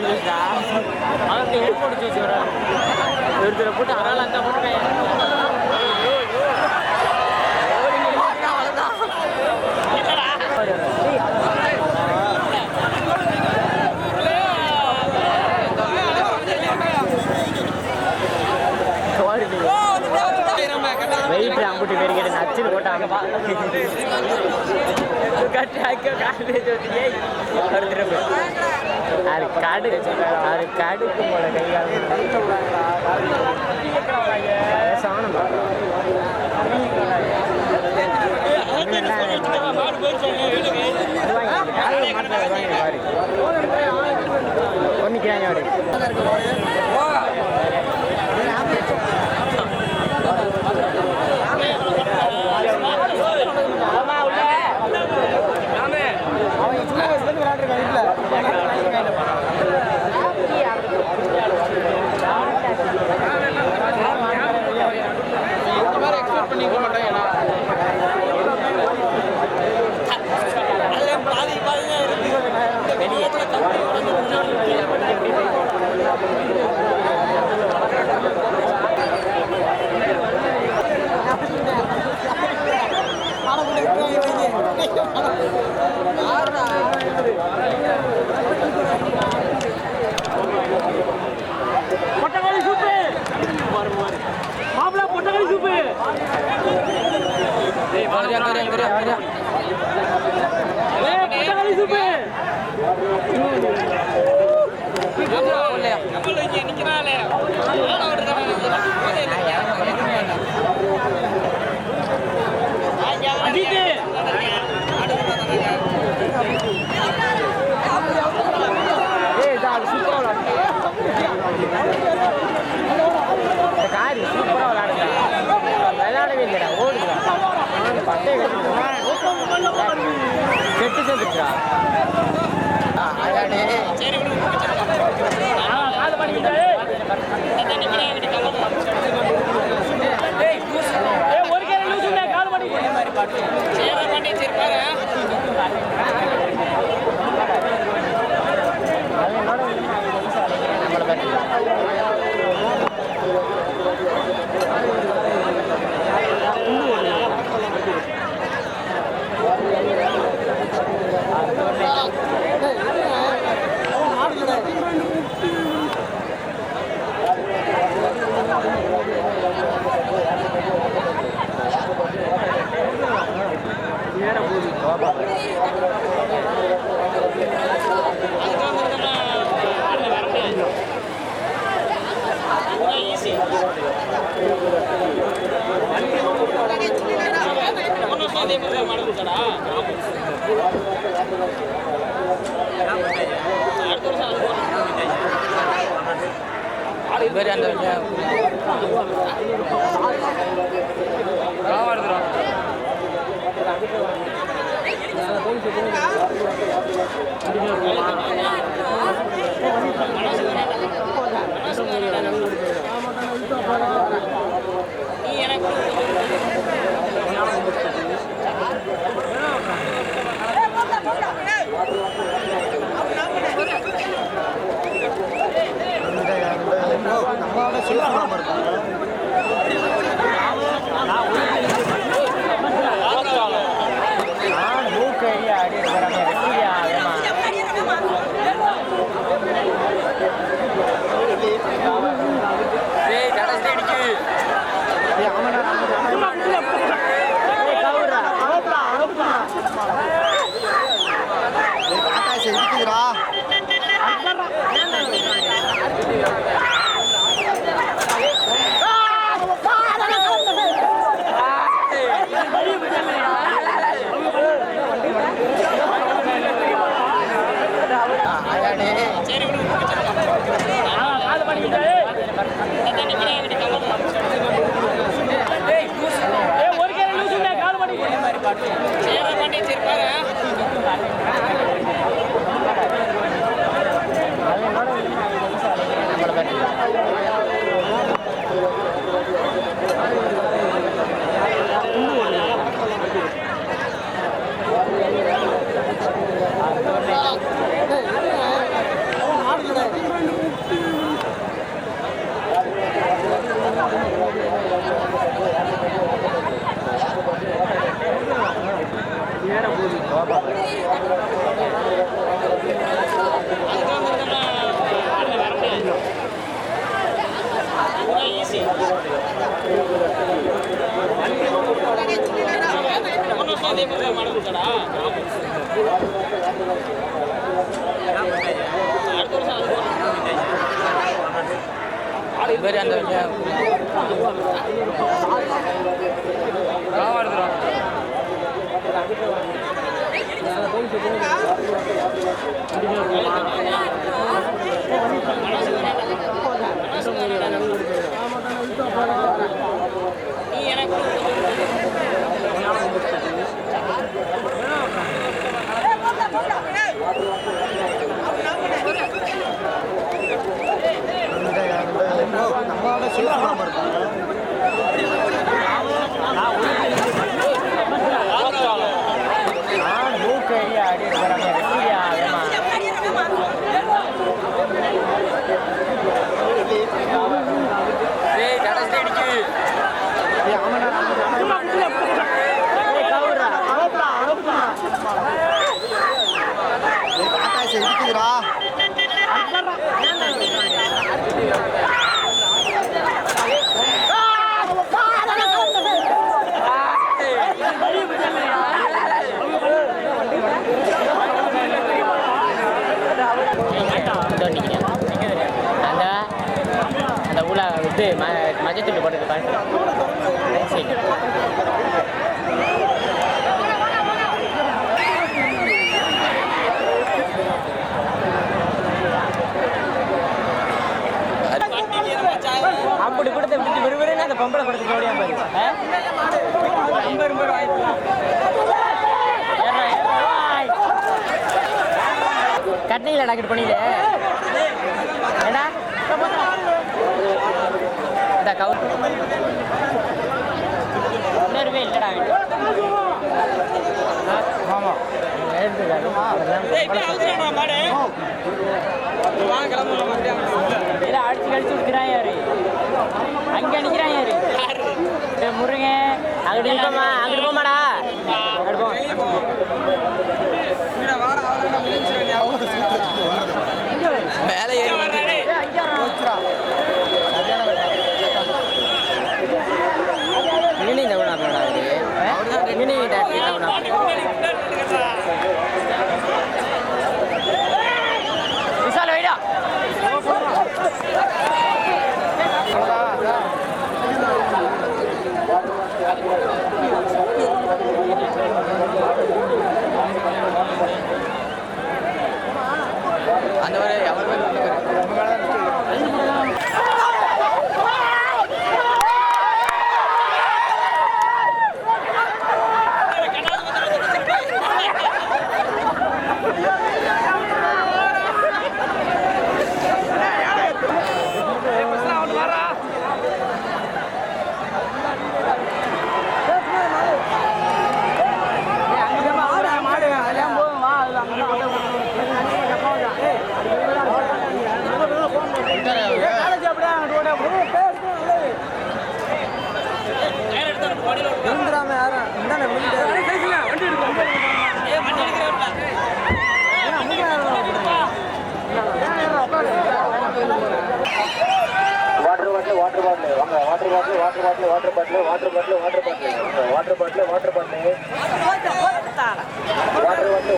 பேருக்கு ஜுரம் சொல்லிச்சுடா அவருக்கு ஹெல்ப் போட்டு வச்சு வர ஒருத்தரை போட்டு அதனால அந்த போட்டு வெயிட் அம்புட்டு பேர் கேட்டு போட்டாங்க அது கடு அது கடுக்கு போல கையால். கெட்டு சேர்ந்துட்டா காது பண்ணிக்கிட்டே ஏய். ஒரு இல்ல கால் பண்ணிக்கிட்டே பண்ணிக்கிட்டே பேர் அந்த எடுத்துருவோம் அந்த அந்த உள்ள விட்டு ம மஞ்சத்துட்டு போட்டது பாருங்க. சரி அப்படி கொடுத்த விட்டு விறுவிறுன்னு அந்த பொம்பளை கொடுத்து ஓடியா பாரு. கட்டையில் ரொம்ப பண்ணிடு ஏடா இந்த கவுண்ட் இன்னொருவே இல்லடா ஆமாம் அடிச்சு கழிச்சு விட்டுக்கிறான் யாரு அங்கே நிற்கிறான் யாரு டேய் அங்கிட்டு போமா அங்கிட்டு போமாடா வாட்டர் பாட்டில் வாட்டர் பாட்டில் வாங்க water bottle water bottle water bottle water bottle water bottle. Water bottle water bottle water bottle